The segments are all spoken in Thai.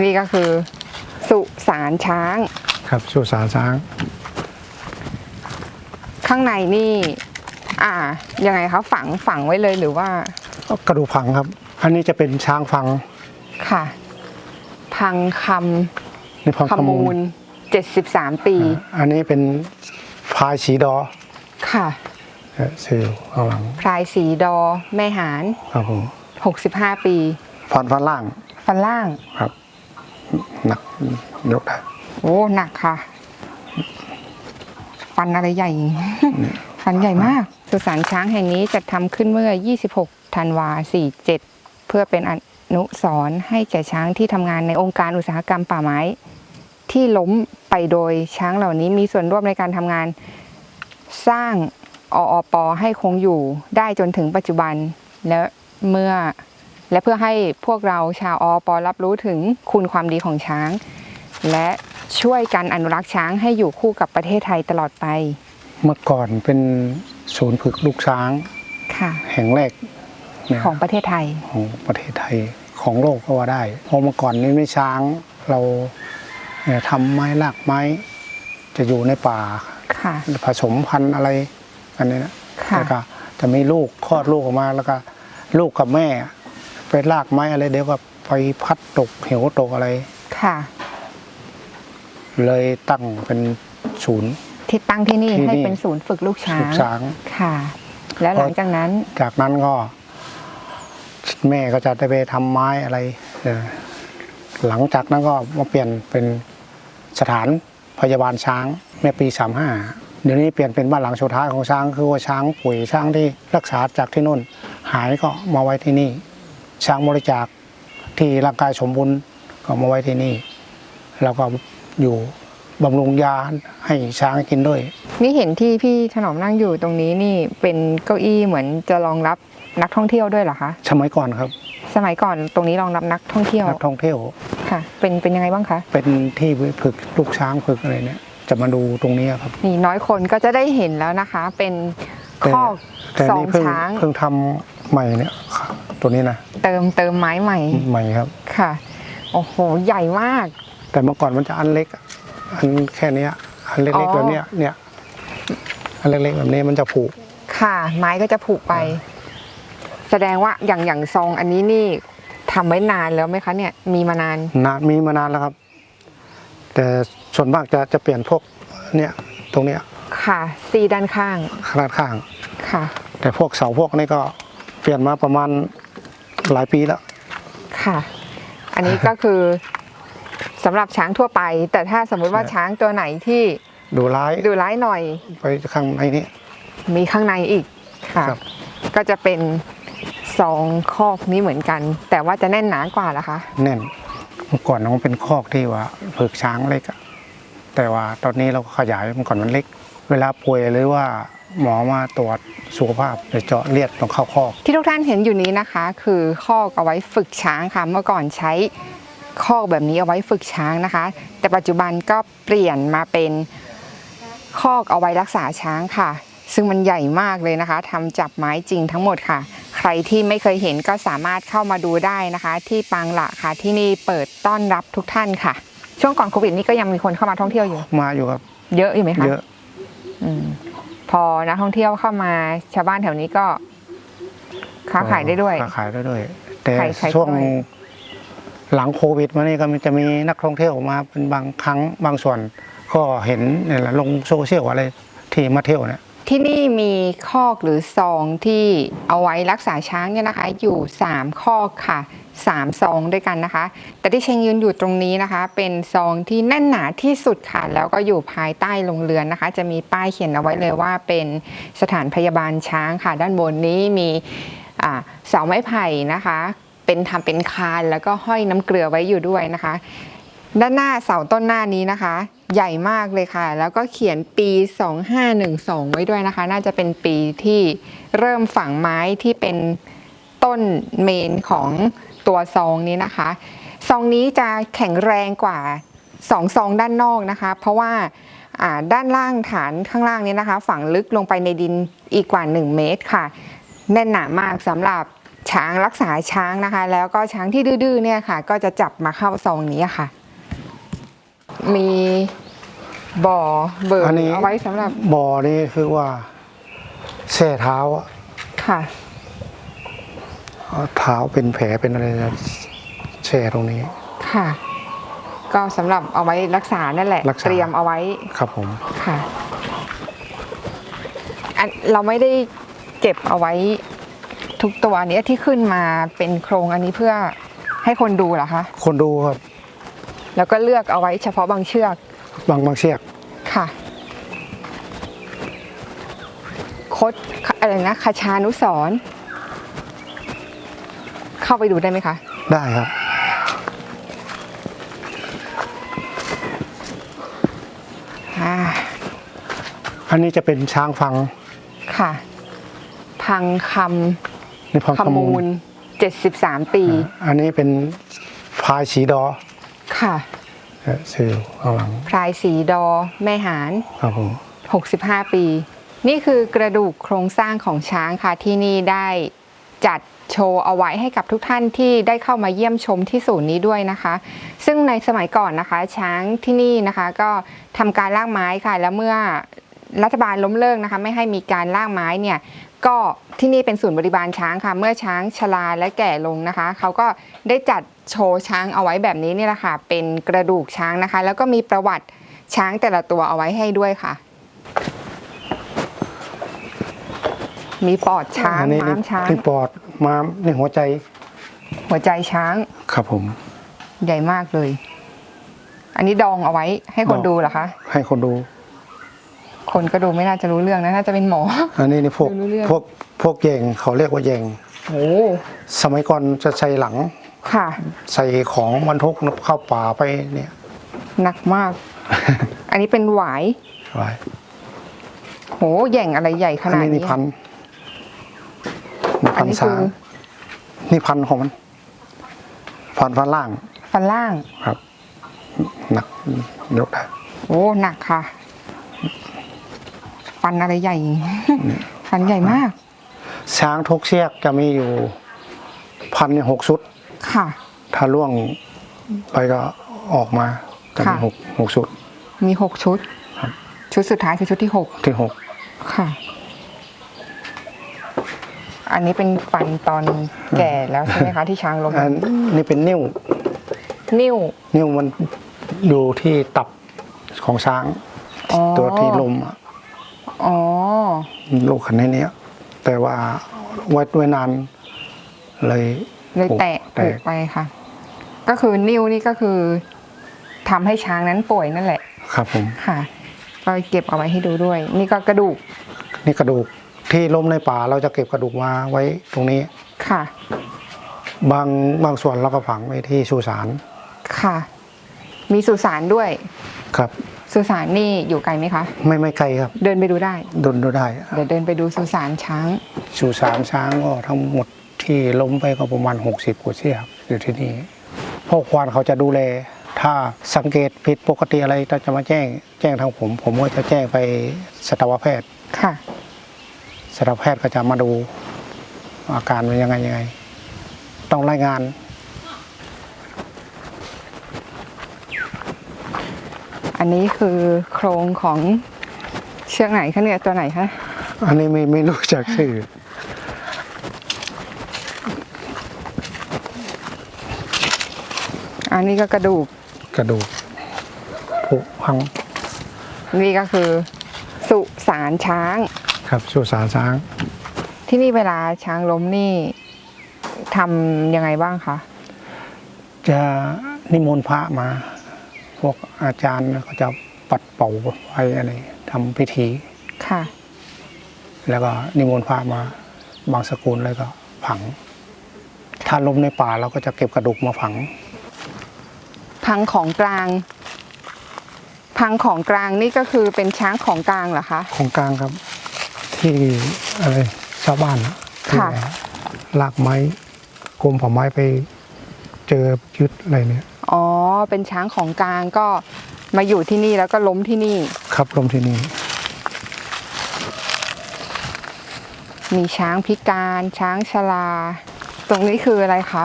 นี่ก็คือ สุสานช้าง ครับสุสานช้าง ข้างในนี่ อ่ายังไงคะฝังฝังไว้เลยหรือว่า กระดูกฝังครับ อันนี้จะเป็นช้างฝังค่ะ พังคนี่พังำขขมูมูลลเจ็ดสิบสามปี อันนี้เป็นพลายสีดอค่ะ เอ่อชื่อข้างหลังพลายสีดอ แม่หารครับผมหกสิบห้าปี ฟันฟันล่าง ฟันล่างครับ หนักยกได้โอ้หนักค่ะ ฟันอะไรใหญ่ ฟันใหญ่มาก สุสานช้างแห่งนี้จัดทำขึ้นเมื่อ 26 ธันวา 47 เพื่อเป็นอนุสรณ์ให้แก่ช้างที่ทำงานในองค์การอุตสาหกรรมป่าไม้ ที่ล้มไปโดยช้างเหล่านี้มีส่วนร่วมในการทำงานสร้างออปให้คงอยู่ได้จนถึงปัจจุบันและเมื่อ และเพื่อให้พวกเราชาวออปรับรู้ถึงคุณความดีของช้าง และช่วยกันอนุรักษ์ช้างให้อยู่คู่กับประเทศไทยตลอดไป เมื่อก่อนเป็นศูนย์ฝึกลูกช้างค่ะ แห่งแรกนะของประเทศไทยของประเทศไทยของโลกก็ว่าได้เพราะเมื่อก่อนนี้ไม่ช้างเราเอ่อทำไม้ลากไม้ จะอยู่ในป่าค่ะผสมพันธุ์อะไรอันนี้นะค่ะแล้วก็จะมีลูกคลอดลูกออกมาแล้วก็ลูกกับแม่ ไปลากไม้อะไรเดี๋ยวก็ไปพัดตกเหวตกอะไร ค่ะ เลยตั้งเป็นศูนย์ ที่ตั้งที่นี่ที่นี่ ให้เป็นศูนย์ฝึกลูกช้าลูงกช้าง ค่ะ แล้วหลังจากนั้นจากนั้นก็ แม่ก็จะได้ไปทำไม้อะไรเออหลังจากนั้นก็มาเปลี่ยนเป็นสถานพยาบาลช้างเมื่อปีสามห้าเดี๋ยวนี้เปลี่ยนเป็นบ้านหลังสุดท้ายของช้าง คือว่าช้างป่วยช้างที่รักษาจากที่นู่น หายก็มาไว้ที่นี่ ช้างบริจาคที่ร่างกายสมบูรณ์ก็มาไว้ที่นี่ แล้วก็อยู่บำรุงยาให้ช้างกินด้วย นี่เห็นที่พี่ถนอมนั่งอยู่ตรงนี้นี่เป็นเก้าอี้เหมือนจะรองรับนักท่องเที่ยวด้วยเหรอคะสมัยก่อนครับ สมัยก่อนตรงนี้รองรับนักท่องเที่ยวนักท่องเที่ยวค่ะ เป็นเป็นยังไงบ้างคะเป็นที่ฝึกลูกช้างฝึกอะไรเนี่ยจะมาดูตรงนี้ครับนี่น้อยคนก็จะได้เห็นแล้วนะคะ เป็นแต่คอกแต่สองนี่เพิ่งช้างเพิ่งทำใหม่เนี่ย ตัวนี้นะเติมเติมไม้ใหม่ใหม่ครับค่ะ โอ้โหใหญ่มาก แต่เมื่อก่อนมันจะอันเล็กอะอันแค่เนี้ยอันเล็กอ๋ๆอแบบเนี้ยเนี่ย อันเล็กๆแบบนี้มันจะผูกค่ะ ไม้ก็จะผูกไป แสดงว่าอย่างอย่างซองอันนี้นี่ทำไว้นานแล้วไหมคะเนี่ยมีมานานนานมีมานานแล้วครับ แต่ส่วนมากจะจะเปลี่ยนพวกเนี่ยตรงเนี้ยค่ะซีด้านข้างขนาดข้างค่ะ แต่พวกเสาพวกนี้ก็เปลี่ยนมาประมาณ หลายปีแล้ว ค่ะ อันนี้ก็คือสำหรับช้างทั่วไป แต่ถ้าสมมุติว่าใช่ ช้างตัวไหนที่ดูร้ายดูร้ายหน่อย ไปข้างในนี้ มีข้างในอีกค่ะ ครับ ก็จะเป็นซองคอกนี้เหมือนกัน แต่ว่าจะแน่นหนากว่าละคะ แน่นเมื่อก่อนมันเป็นคอกที่ว่าฝึกช้างเล็กอะแต่ว่าตอนนี้เราก็ขยายเมื่อก่อนมันเล็ก เวลาป่วยหรือว่า หมอมาตรวจสุขภาพจะเจาะเลือดต้องเข้าคอกที่ทุกท่านเห็นอยู่นี้นะคะ คือคอกเอาไว้ฝึกช้างค่ะ เมื่อก่อนใช้คอกแบบนี้เอาไว้ฝึกช้างนะคะ แต่ปัจจุบันก็เปลี่ยนมาเป็นคอกเอาไว้รักษาช้างค่ะ ซึ่งมันใหญ่มากเลยนะคะทำจากไม้จริงทั้งหมดค่ะ ใครที่ไม่เคยเห็นก็สามารถเข้ามาดูได้นะคะ ที่ปางหละค่ะที่นี่เปิดต้อนรับทุกท่านค่ะ ช่วงก่อนโควิดนี่ก็ยังมีคนเข้ามาท่องเที่ยวอยู่ มาอยู่ครับ เยอะอยู่ไหมคะเยอะอืม พอนักท่องเที่ยวเข้ามาชาวบ้านแถวนี้ก็ค้าขายได้ด้วยค้าขายได้ด้วย แต่ขายขายช่วงด้วยหลังโควิดมานี่ก็มันจะมีนักท่องเที่ยวมาเป็นบางครั้งบางส่วน ก็เห็นเนี่ยแหละลงโซเชียลอะไรที่มาเที่ยวเนี่ยที่นี่มีคอกหรือซองที่เอาไว้รักษาช้างเนี่ยนะคะ อยู่ 3 คอกค่ะ 3 ซองด้วยกันนะคะ แต่ที่เชงยืนอยู่ตรงนี้นะคะ เป็นซองที่แน่นหนาที่สุดค่ะ แล้วก็อยู่ภายใต้โรงเรือนนะคะ จะมีป้ายเขียนเอาไว้เลยว่าเป็นสถานพยาบาลช้างค่ะ ด้านบนนี้มีเสาไม้ไผ่นะคะ เป็นทำเป็นคานแล้วก็ห้อยน้ำเกลือไว้อยู่ด้วยนะคะ ด้านหน้าเสาต้นหน้านี้นะคะ ใหญ่มากเลยค่ะ แล้วก็เขียนปี 2512 ไว้ด้วยนะคะ น่าจะเป็นปีที่เริ่มฝังไม้ที่เป็นต้นเมนของ ตัวซองนี้นะคะ ซองนี้จะแข็งแรงกว่าสองซองด้านนอกนะคะ เพราะว่าอ่าด้านล่างฐานข้างล่างนี้นะคะ ฝังลึกลงไปในดินอีกกว่า 1 เมตรค่ะ แน่นหนามากสำหรับช้างรักษาช้างนะคะ แล้วก็ช้างที่ดื้อๆเนี่ยค่ะ ก็จะจับมาเข้าซองนี้ค่ะ มีบ่อเบิกอันนี้เอาไว้สำหรับบ่อนี่คือว่าแช่เท้าอะค่ะเอา เท้าเป็นแผลเป็นอะไรนะแช่ตรงนี้ ค่ะ ก็สำหรับเอาไว้รักษานั่นแหละ รักษา เตรียมเอาไว้ ครับผม ค่ะอันเราไม่ได้เก็บเอาไว้ทุกตัวเนี้ยที่ขึ้นมาเป็นโครงอันนี้เพื่อให้คนดูเหรอคะ คนดูครับ แล้วก็เลือกเอาไว้เฉพาะบางเชือกบางบางเชือกค่ะ คดอะไรนะคชานุสรณ์ เข้าไปดูได้ไหมคะ ได้ครับ อ่า อันนี้จะเป็นช้างฟังค่ะ พังคนี่พังำขขมูมูลล73ปีอ่าอันนี้เป็นพายสีดอค่ะ เอ่อชื่อข้างหลังพลายสีดอ แม่หาร ครับผม 65 ปี นี่คือกระดูกโครงสร้างของช้างค่ะที่นี่ได้จัด โชว์เอาไว้ให้กับทุกท่านที่ได้เข้ามาเยี่ยมชมที่ศูนย์นี้ด้วยนะคะ ซึ่งในสมัยก่อนนะคะ ช้างที่นี่นะคะ ก็ทำการล่างไม้ค่ะ แล้วเมื่อรัฐบาลล้มเลิกนะคะ ไม่ให้มีการล่างไม้เนี่ยก็ที่นี่เป็นศูนย์บริบาลช้างค่ะ เมื่อช้างชราและแก่ลงนะคะ เขาก็ได้จัดโชว์ช้างเอาไว้แบบนี้นี่แหละค่ะ เป็นกระดูกช้างนะคะ แล้วก็มีประวัติช้างแต่ละตัวเอาไว้ให้ด้วยค่ะ มีปอดช้างอันนี้ม้ามช้างนี่ปอด ม้ามนี่หัวใจหัวใจช้างครับผม ใหญ่มากเลย อันนี้ดองเอาไว้ให้คนดอง ดูเหรอคะ ให้คนดู คนก็ดูไม่น่าจะรู้เรื่องนะน่าจะเป็นหมอ อันนี้นี่พวกดูรู้เรื่อง พวกพวกแยงเขาเรียกว่าแยงโอ้สมัยก่อนจะใส่หลัง ค่ะ ใส่ของบรรทุกเข้าป่าไปเนี่ยหนักมาก อันนี้เป็นหวายไว้โหแหย่งอะไรใหญ่ขอันนาดนี้นี้นี่พันนี่อั พันนนี้สาคือมนี่พันของมันพันพันล่าง ฟันล่างครับ หนักยกได้โอ้หนักค่ะ ฟันอะไรใหญ่ ฟันใหญ่มาก ช้างทุกเชือกจะมีอยู่พันหกชุด ค่ะ ถ้าล่วงไปก็ออกมาจะมีค่ะหกหกชุด มีหกชุดครับชุดสุดท้ายคือชุดที่หกที่หกค่ะ อันนี้เป็นฟันตอนแก่แล้วใช่ไหมคะที่ช้างล้มอันนี้เป็นนิ้ว นิ้ว นิ้วมันอยู่ที่ตับของช้างอ๋อตัวที่ลมอะอ๋อลูกขันในเนี้ยแต่ว่าไว้ไว้นานเลยเลยแตะแตปุกไปค่ะ ก็คือนิ้วนี่ก็คือทำให้ช้างนั้นป่วยนั่นแหละ ครับผมค่ะ ก็เก็บเอาไว้ให้ดูด้วย นี่ก็กระดูก นี่กระดูก ที่ล้มในป่าเราจะเก็บกระดูกมาไว้ตรงนี้ ค่ะ บางบางส่วนเราก็ฝังไว้ที่สุสานค่ะ มีสุสานด้วย ครับ สุสานนี่อยู่ไกลไหมคะ ไม่ไม่ไกลครับเดินไปดูได้ ดนดูได้เดี๋ยวเดินไปดูสุสานช้าง สุสานช้างก็ทั้งหมดที่ล้มไปก็ประมาณ 60กว่าเชือกอยู่ที่นี่พวกควานเขาจะดูแล ถ้าสังเกตผิดปกติอะไรก็จะมาแจ้ง แจ้งทางผม ผมก็จะแจ้งไปสัตวแพทย์ค่ะ สัตวแพทย์ก็จะมาดูอาการเป็นยังไงยังไง ต้องรายงาน อันนี้คือโครงของเชือกไหนคะเนี่ยตัวไหนคะอันนี้ไม่ไม่รู้จักชื่ออันนี้ก็กระดูกกระดูกผุพัง นี่ก็คือ สุสานช้าง ครับสุสานช้างที่นี่เวลาช้างล้มนี่ทำยังไงบ้างคะจะนิมนต์พระมา พวกอาจารย์เขาจะปัดเป่าไฟอะไรทำพิธี ค่ะ แล้วก็นิมนต์พระมาบางสกุลแล้วก็ฝัง ถ้าล้มในป่าเราก็จะเก็บกระดูกมาฝัง พังของกลาง พังของกลางนี่ก็คือเป็นช้างของกลางเหรอคะ ของกลางครับ ที่อะไรชาวบ้านอะที่ค่ะ ลากไม้กรมป่าไม้ไปเจอยึดอะไรเนี่ย อ๋อ เป็นช้างของกลางก็มาอยู่ที่นี่แล้วก็ล้มที่นี่ ครับลมที่นี่มีช้างพิการช้างชรา ตรงนี้คืออะไรคะ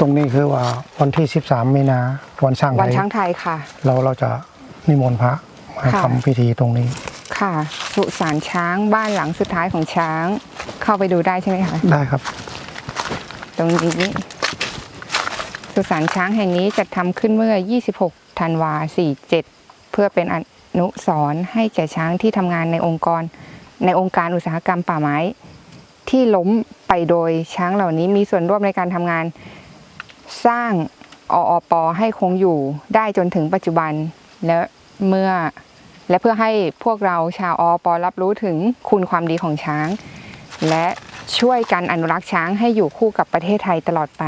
ตรงนี้คือว่าวันที่ 13มีนาวันช่างไทวันยช้างไทยค่ะ เราเราจะนิมนต์พระมาค่ะ ทำพิธีตรงนี้ ค่ะ สุสานช้างบ้านหลังสุดท้ายของช้าง เข้าไปดูได้ใช่ไหมคะได้ครับ ตรงนี้ สุสานช้างแห่งนี้จัดทำขึ้นเมื่อ 26 ธันวา 47 เพื่อเป็นอนุสรณ์ให้แก่ช้างที่ทำงานในองค์กร ในองค์การอุตสาหกรรมป่าไม้ ที่ล้มไปโดยช้างเหล่านี้มีส่วนร่วมในการทำงานสร้างออปให้คงอยู่ได้จนถึงปัจจุบันและเมื่อ และเพื่อให้พวกเราชาวออปรับรู้ถึงคุณความดีของช้าง และช่วยกันอนุรักษ์ช้างให้อยู่คู่กับประเทศไทยตลอดไป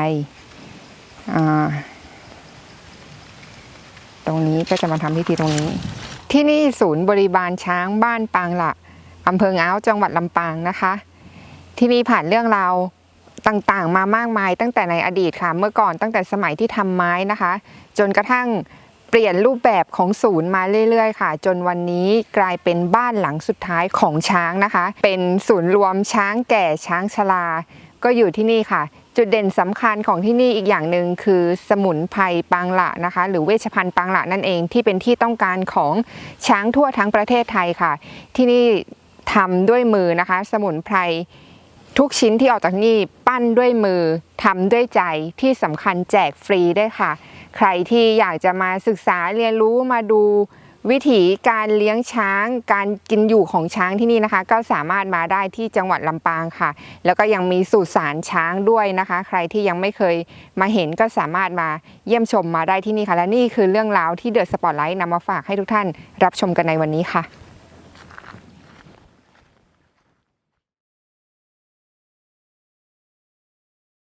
ตรงนี้ก็จะมาทำพิธีตรงนี้ ที่นี่ศูนย์บริบาลช้างบ้านปางละอำเภอง้าวจังหวัดลำปางนะคะ ที่นี่ผ่านเรื่องราวต่างๆ มามากมายตั้งแต่ในอดีตค่ะ เมื่อก่อนตั้งแต่สมัยที่ทำไม้นะคะ จนกระทั่ง เปลี่ยนรูปแบบของศูนย์มาเรื่อยๆ ค่ะ จนวันนี้กลายเป็นบ้านหลังสุดท้ายของช้างนะคะ เป็นศูนย์รวมช้างแก่ช้างชราก็อยู่ที่นี่ค่ะ จุดเด่นสำคัญของที่นี่อีกอย่างหนึ่งคือสมุนไพรปางละนะคะ หรือเวชภัณฑ์ปางละนั่นเองที่เป็นที่ต้องการของช้างทั่วทั้งประเทศไทยค่ะ ที่นี่ทำด้วยมือนะคะ สมุนไพรทุกชิ้นที่ออกจากนี่ปั้นด้วยมือทำด้วยใจที่สำคัญแจกฟรีได้ค่ะ ใครที่อยากจะมาศึกษาเรียนรู้มาดูวิถีการเลี้ยงช้าง การกินอยู่ของช้างที่นี่นะคะ ก็สามารถมาได้ที่จังหวัดลำปางค่ะ แล้วก็ยังมีสุสานช้างด้วยนะคะ ใครที่ยังไม่เคยมาเห็นก็สามารถมาเยี่ยมชมมาได้ที่นี่ค่ะ และนี่คือเรื่องราวที่เดอะสปอตไลท์นำมาฝากให้ทุกท่านรับชมกันในวันนี้ค่ะ